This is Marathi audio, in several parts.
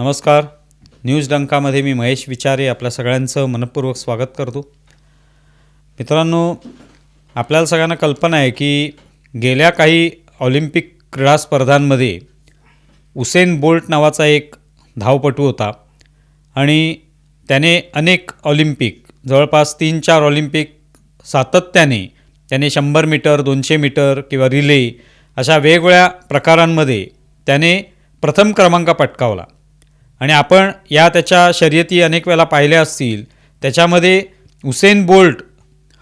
नमस्कार. न्यूज डंकामध्ये मी महेश विचारे आपल्या सगळ्यांचं मनपूर्वक स्वागत करतो. मित्रांनो आपल्याला सगळ्यांना कल्पना आहे की गेल्या काही ऑलिम्पिक क्रीडा स्पर्धांमध्ये उसेन बोल्ट नावाचा एक धावपटू होता आणि त्याने अनेक ऑलिम्पिक जवळपास तीन चार ऑलिम्पिक सातत्याने त्याने शंभर मीटर दोनशे मीटर किंवा रिले अशा वेगवेगळ्या प्रकारांमध्ये त्याने प्रथम क्रमांक पटकावला. आणि आपण या त्याच्या शर्यती अनेक वेळेला पाहिल्या असतील. त्याच्यामध्ये उसेन बोल्ट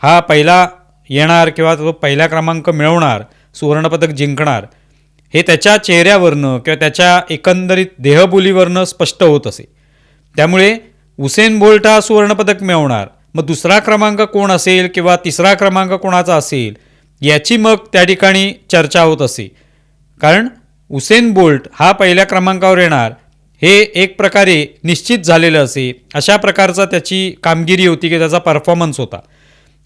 हा पहिला येणार किंवा तो पहिला क्रमांक मिळवणार सुवर्णपदक जिंकणार हे त्याच्या चेहऱ्यावरनं किंवा त्याच्या एकंदरीत देहबोलीवरनं स्पष्ट होत असे. त्यामुळे उसेन बोल्ट हा सुवर्णपदक मिळवणार. मग दुसरा क्रमांक कोण असेल किंवा तिसरा क्रमांक कोणाचा असेल याची मग त्या ठिकाणी चर्चा होत असे. कारण उसेन बोल्ट हा पहिल्या क्रमांकावर येणार हे एक प्रकारे निश्चित झालेलं असे. अशा प्रकारचा त्याची कामगिरी होती की त्याचा परफॉर्मन्स होता.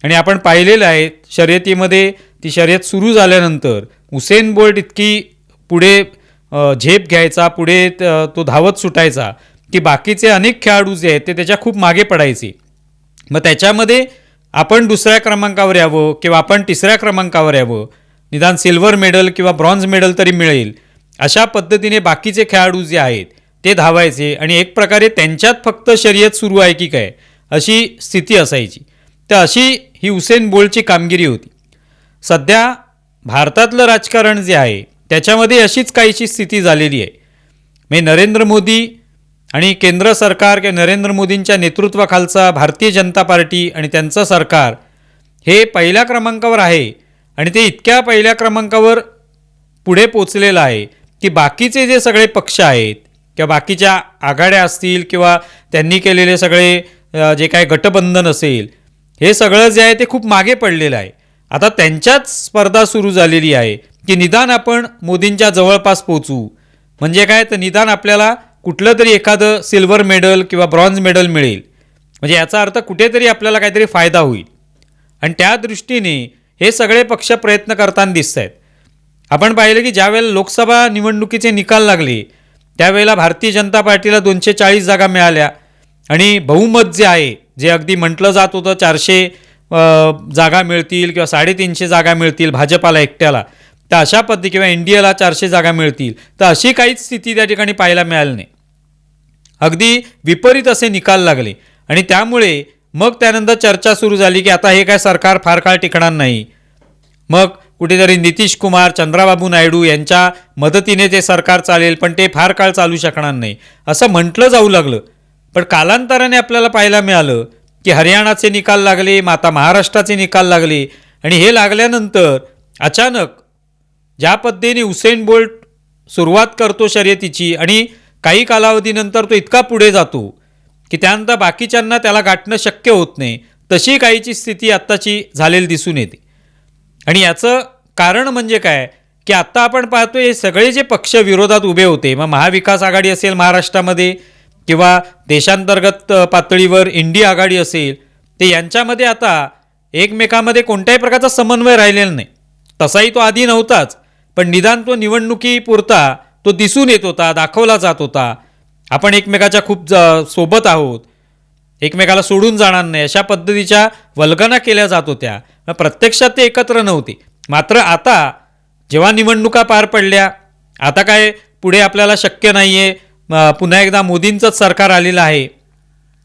आणि आपण पाहिलेलं आहे शर्यतीमध्ये ती शर्यत सुरू झाल्यानंतर उसेन बोल्ट इतकी पुढे झेप घ्यायचा पुढे तो धावत सुटायचा की बाकीचे अनेक खेळाडू जे आहेत ते त्याच्या खूप मागे पडायचे. मग त्याच्यामध्ये आपण दुसऱ्या क्रमांकावर यावं किंवा आपण तिसऱ्या क्रमांकावर यावं निदान सिल्वर मेडल किंवा ब्रॉन्झ मेडल तरी मिळेल अशा पद्धतीने बाकीचे खेळाडू जे आहेत ते धावायचे आणि एक प्रकारे त्यांच्यात फक्त शर्यत सुरू आहे की काय अशी स्थिती असायची. तर अशी ही हुसेन बोल्टची कामगिरी होती. सध्या भारतातलं राजकारण जे आहे त्याच्यामध्ये अशीच काहीशी स्थिती झालेली आहे. मी नरेंद्र मोदी आणि केंद्र सरकार किंवा नरेंद्र मोदींच्या नेतृत्वाखालचा भारतीय जनता पार्टी आणि त्यांचं सरकार हे पहिल्या क्रमांकावर आहे आणि ते इतक्या पहिल्या क्रमांकावर पुढे पोचलेलं आहे की बाकीचे जे सगळे पक्ष आहेत किंवा बाकीच्या आघाड्या असतील किंवा त्यांनी केलेले सगळे जे काय गटबंधन असेल हे सगळं जे आहे ते खूप मागे पडलेलं आहे. आता त्यांच्याच स्पर्धा सुरू झालेली आहे की निदान आपण मोदींच्या जवळपास पोचू म्हणजे काय? तर निदान आपल्याला कुठलं तरी एखादं सिल्वर मेडल किंवा ब्रॉन्झ मेडल मिळेल. म्हणजे याचा अर्थ कुठेतरी आपल्याला काहीतरी फायदा होईल. आणि त्या दृष्टीने हे सगळे पक्ष प्रयत्न करताना दिसत आहेत आपण पाहिलं की ज्यावेळेला लोकसभा निवडणुकीचे निकाल लागले त्यावेळेला भारतीय जनता पार्टीला दोनशे चाळीस जागा मिळाल्या. आणि बहुमत जे आहे जे अगदी म्हटलं जात होतं चारशे जागा मिळतील किंवा साडेतीनशे जागा मिळतील भाजपाला एकट्याला तर अशा पद्धती किंवा इंडियाला चारशे जागा मिळतील तर अशी काहीच स्थिती त्या ठिकाणी पाहायला मिळाली नाही. अगदी विपरीत असे निकाल लागले. आणि त्यामुळे मग त्यानंतर चर्चा सुरू झाली की आता हे काय सरकार फार काळ टिकणार नाही. मग कुठेतरी नितीश कुमार चंद्राबाबू नायडू यांच्या मदतीने ते सरकार चालेल पण ते फार काळ चालू शकणार नाही. असं म्हटलं जाऊ लागलं. पण कालांतराने आपल्याला पाहायला मिळालं की हरियाणाचे निकाल लागले माता महाराष्ट्राचे निकाल लागले आणि हे लागल्यानंतर अचानक ज्या पद्धतीने उसेन बोल्ट सुरुवात करतो शर्यतीची आणि काही कालावधीनंतर तो इतका पुढे जातो की त्यानंतर बाकीच्यांना त्याला गाठणं शक्य होत नाही तशी काहीची स्थिती आत्ताची झालेली दिसून येते. आणि याचं कारण म्हणजे काय? की आत्ता आपण पाहतो हे सगळे जे पक्ष विरोधात उभे होते मग महाविकास आघाडी असेल महाराष्ट्रामध्ये किंवा देशांतर्गत पातळीवर इंडिया आघाडी असेल ते यांच्यामध्ये आता एकमेकामध्ये कोणत्याही प्रकारचा समन्वय राहिलेला नाही. तसाही तो आधी नव्हताच पण निदान तो निवडणुकीपुरता तो दिसून येत होता दाखवला जात होता. आपण एकमेकाच्या खूप ज- सोबत आहोत. एकमेकाला सोडून जाणार नाही अशा पद्धतीच्या वल्गना केल्या जात होत्या. प्रत्यक्षात ते एकत्र नव्हते. मात्र आता जेव्हा निवडणुका पार पडल्या आता काय पुढे आपल्याला शक्य नाही आहे पुन्हा एकदा मोदींचंच सरकार आलेलं आहे.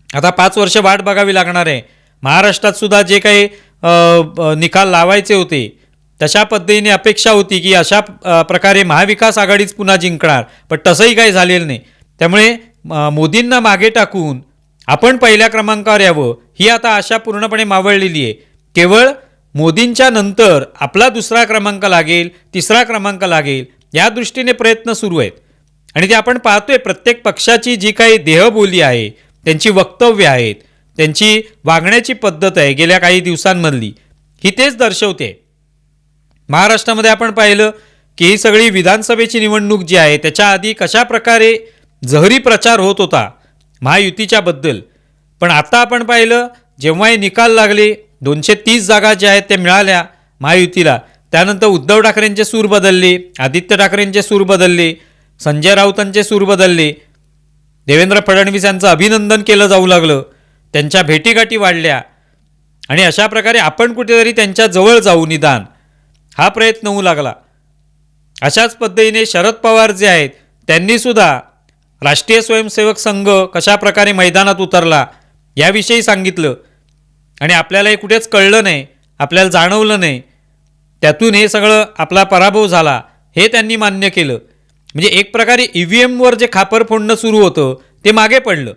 आता पाच वर्ष वाट बघावी लागणार आहे. महाराष्ट्रात सुद्धा जे काही निकाल लावायचे होते तशा पद्धतीने अपेक्षा होती की अशा प्रकारे महाविकास आघाडीच पुन्हा जिंकणार. पण तसंही काही झालेलं नाही. त्यामुळे मोदींना मागे टाकून आपण पहिल्या क्रमांकावर यावं. ही आता आशा पूर्णपणे मावळलेली आहे. केवळ मोदींच्या नंतर आपला दुसरा क्रमांक लागेल तिसरा क्रमांक लागेल या दृष्टीने प्रयत्न सुरू आहेत. आणि ते आपण पाहतोय प्रत्येक पक्षाची जी काही देहबोली आहे त्यांची वक्तव्य आहेत त्यांची वागण्याची पद्धत आहे गेल्या काही दिवसांमधली ही तेच दर्शवते. महाराष्ट्रामध्ये आपण पाहिलं की ही सगळी विधानसभेची निवडणूक जी आहे त्याच्या आधी कशा प्रकारे जहरी प्रचार होत होता महायुतीच्याबद्दल. पण आता आपण पाहिलं जेव्हा हे निकाल लागले दोनशे तीस जागा ज्या आहेत त्या मिळाल्या महायुतीला. त्यानंतर उद्धव ठाकरेंचे सूर बदलले आदित्य ठाकरेंचे सूर बदलले संजय राऊतांचे सूर बदलले. देवेंद्र फडणवीस यांचं अभिनंदन केलं जाऊ लागलं. त्यांच्या भेटीगाठी वाढल्या. आणि अशा प्रकारे आपण कुठेतरी त्यांच्या जवळ जाऊ निदान. हा प्रयत्न होऊ लागला. अशाच पद्धतीने शरद पवार जे आहेत त्यांनीसुद्धा राष्ट्रीय स्वयंसेवक संघ कशा प्रकारे मैदानात उतरला याविषयी सांगितलं. आणि आपल्याला हे कुठेच कळलं नाही आपल्याला जाणवलं नाही. त्यातून हे सगळं आपला पराभव झाला हे त्यांनी मान्य केलं. म्हणजे एक प्रकारे ई व्ही एमवर जे खापर फोडणं सुरू होतं ते मागे पडलं.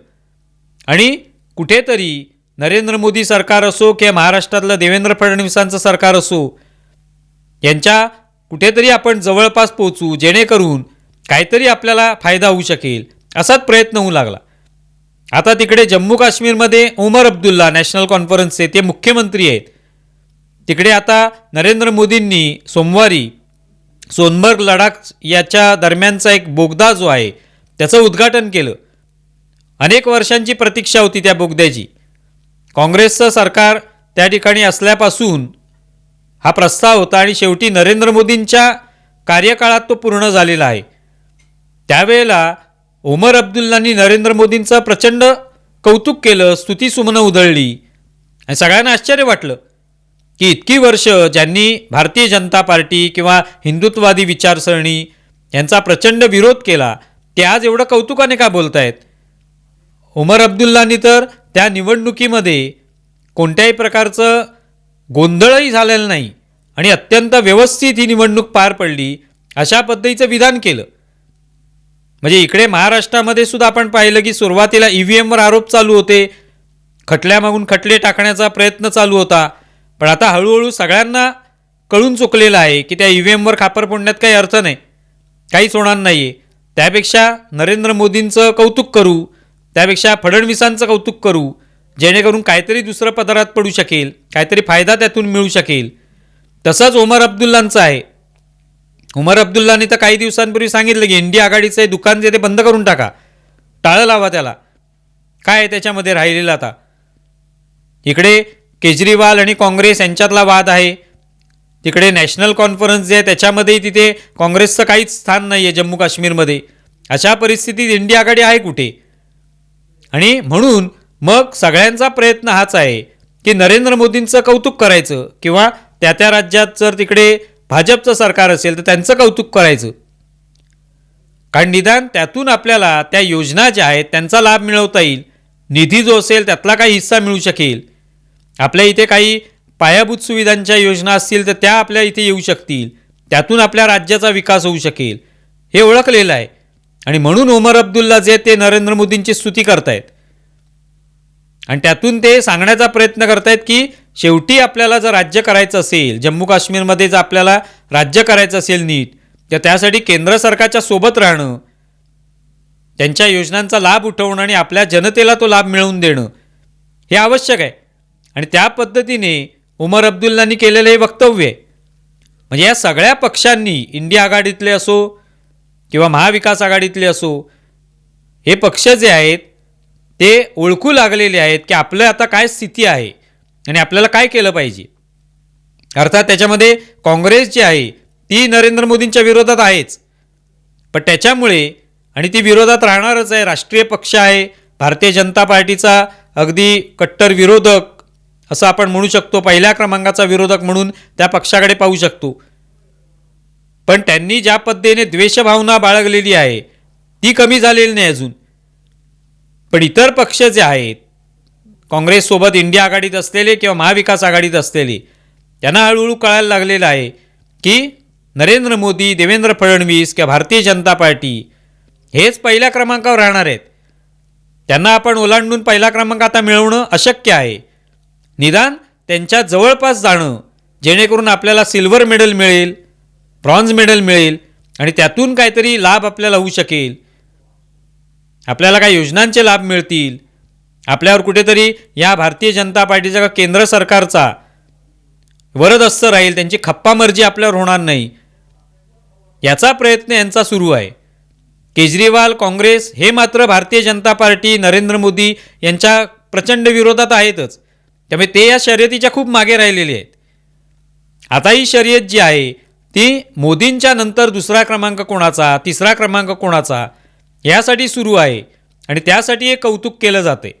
आणि कुठेतरी नरेंद्र मोदी सरकार असो किंवा महाराष्ट्रातलं देवेंद्र फडणवीसांचं सरकार असो यांच्या कुठेतरी आपण जवळपास पोचू जेणेकरून काहीतरी आपल्याला फायदा होऊ शकेल असाच प्रयत्न होऊ लागला. आता तिकडे जम्मू काश्मीरमध्ये उमर अब्दुल्ला नॅशनल कॉन्फरन्सचे ते मुख्यमंत्री आहेत. तिकडे आता नरेंद्र मोदींनी सोमवारी सोनबर्ग लडाख याच्या दरम्यानचा एक बोगदा जो आहे त्याचं उद्घाटन केलं. अनेक वर्षांची प्रतीक्षा होती त्या बोगद्याची. काँग्रेसचं सरकार त्या ठिकाणी असल्यापासून हा प्रस्ताव होता आणि शेवटी नरेंद्र मोदींच्या कार्यकाळात तो पूर्ण झालेला आहे. त्यावेळेला ओमर अब्दुल्लांनी नरेंद्र मोदींचं प्रचंड कौतुक केलं स्तुतीसुमनं उधळली. आणि सगळ्यांना आश्चर्य वाटलं की इतकी वर्ष ज्यांनी भारतीय जनता पार्टी किंवा हिंदुत्ववादी विचारसरणी यांचा प्रचंड विरोध केला ते आज एवढं कौतुकाने का बोलतायत? उमर अब्दुल्लांनी तर त्या निवडणुकीमध्ये कोणत्याही प्रकारचं गोंधळही झालेलं नाही आणि अत्यंत व्यवस्थित ही निवडणूक पार पडली अशा पद्धतीचं विधान केलं. म्हणजे इकडे महाराष्ट्रामध्ये सुद्धा आपण पाहिलं की सुरुवातीला ई व्ही एमवर आरोप चालू होते. खटल्यामागून खटले टाकण्याचा प्रयत्न चालू होता. पण आता हळूहळू सगळ्यांना कळून चुकलेलं आहे की त्या ई व्ही एमवर खापर फोडण्यात काही अर्थ नाही. काहीच होणार नाही आहे त्यापेक्षा नरेंद्र मोदींचं कौतुक करू. त्यापेक्षा फडणवीसांचं कौतुक करू. जेणेकरून काहीतरी दुसरं पदरात पडू शकेल. काहीतरी फायदा त्यातून मिळू शकेल. तसंच ओमर अब्दुल्लांचं आहे. उमर अब्दुल्लाने तर काही दिवसांपूर्वी सांगितलं की इंडिया आघाडीचं दुकान जे ते बंद करून टाका. टाळं लावा त्याला. काय आहे त्याच्यामध्ये राहिलेलं आता? इकडे केजरीवाल आणि काँग्रेस यांच्यातला वाद आहे. तिकडे नॅशनल कॉन्फरन्स जे आहे त्याच्यामध्येही तिथे काँग्रेसचं काहीच स्थान नाही आहे जम्मू काश्मीरमध्ये. अशा परिस्थितीत इंडिया आघाडी आहे कुठे? आणि म्हणून मग सगळ्यांचा प्रयत्न हाच आहे की नरेंद्र मोदींचं कौतुक करायचं किंवा त्या त्या राज्यात जर तिकडे भाजपचं सरकार असेल तर त्यांचं कौतुक करायचं. कारण निदान त्यातून आपल्याला त्या योजना ज्या आहेत त्यांचा लाभ मिळवता येईल. निधी जो असेल त्यातला काही हिस्सा मिळू शकेल. आपल्या इथे काही पायाभूत सुविधांच्या योजना असतील तर त्या आपल्या इथे येऊ शकतील. त्यातून आपल्या राज्याचा विकास होऊ शकेल. हे ओळखलेलं आहे. आणि म्हणून ओमर अब्दुल्ला जे ते नरेंद्र मोदींची स्तुती करतायत. आणि त्यातून ते सांगण्याचा प्रयत्न करतायत की शेवटी आपल्याला जर राज्य करायचं असेल जम्मू काश्मीरमध्ये जर आपल्याला राज्य करायचं असेल नीट तर त्यासाठी केंद्र सरकारच्या सोबत राहणं त्यांच्या योजनांचा लाभ उठवणं आणि आपल्या जनतेला तो लाभ मिळवून देणं हे आवश्यक आहे. आणि त्या पद्धतीने उमर अब्दुल्लांनी केलेलं हे वक्तव्य आहे. म्हणजे या सगळ्या पक्षांनी इंडिया आघाडीतले असो किंवा महाविकास आघाडीतले असो हे पक्ष जे आहेत ते ओळखू लागलेले आहेत की आपलं आता काय स्थिती आहे. आणि आपल्याला काय केलं पाहिजे? अर्थात त्याच्यामध्ये काँग्रेस जी आहे ती नरेंद्र मोदींच्या विरोधात आहेच. पण त्याच्यामुळे आणि ती विरोधात राहणारच आहे राष्ट्रीय पक्ष आहे भारतीय जनता पार्टीचा अगदी कट्टर विरोधक असं आपण म्हणू शकतो पहिल्या क्रमांकाचा विरोधक म्हणून त्या पक्षाकडे पाहू शकतो. पण त्यांनी ज्या पद्धतीने द्वेषभावना बाळगलेली आहे ती कमी झालेली नाही अजून. पण इतर पक्ष जे आहेत काँग्रेससोबत इंडिया आघाडीत असलेले किंवा महाविकास आघाडीत असलेले त्यांना हळूहळू कळायला लागलेलं आहे की नरेंद्र मोदी देवेंद्र फडणवीस किंवा भारतीय जनता पार्टी हेच पहिल्या क्रमांकावर राहणार आहेत. त्यांना आपण ओलांडून पहिला क्रमांक आता मिळवणं अशक्य आहे. निदान त्यांच्या जवळपास जाणं जेणेकरून आपल्याला सिल्वर मेडल मिळेल ब्रॉन्झ मेडल मिळेल आणि त्यातून काहीतरी लाभ आपल्याला होऊ शकेल. आपल्याला काही योजनांचे लाभ मिळतील. आपल्यावर कुठेतरी या भारतीय जनता पार्टीचा का केंद्र सरकारचा वरदस्त राहील त्यांची खप्पामर्जी आपल्यावर होणार नाही. याचा प्रयत्न यांचा सुरू आहे. केजरीवाल काँग्रेस हे मात्र भारतीय जनता पार्टी नरेंद्र मोदी यांच्या प्रचंड विरोधात आहेतच. त्यामुळे ते या शर्यतीच्या खूप मागे राहिलेले आहेत. आता ही शर्यत जी आहे ती मोदींच्या नंतर दुसरा क्रमांक कोणाचा तिसरा क्रमांक कोणाचा यासाठी सुरू आहे. आणि त्यासाठी हे कौतुक केलं जाते.